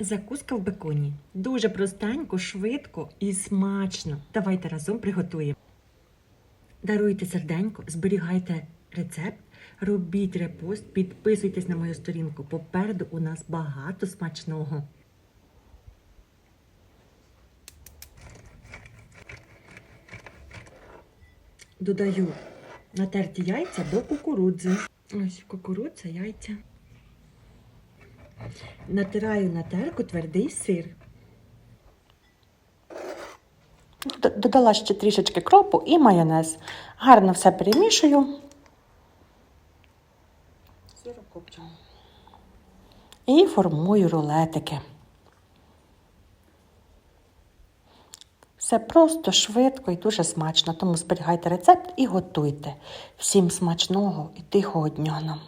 Закуска в беконі. Дуже простенько, швидко і смачно. Давайте разом приготуємо. Даруйте серденько, зберігайте рецепт, робіть репост, підписуйтесь на мою сторінку. Попереду у нас багато смачного. Додаю натерті яйця до кукурудзи. Ось кукурудза, яйця. Натираю на терку твердий сир. Додала ще трішечки кропу і майонез. Гарно все перемішую. І формую рулетики. Все просто, швидко і дуже смачно. Тому зберігайте рецепт і готуйте. Всім смачного і тихого дня нам!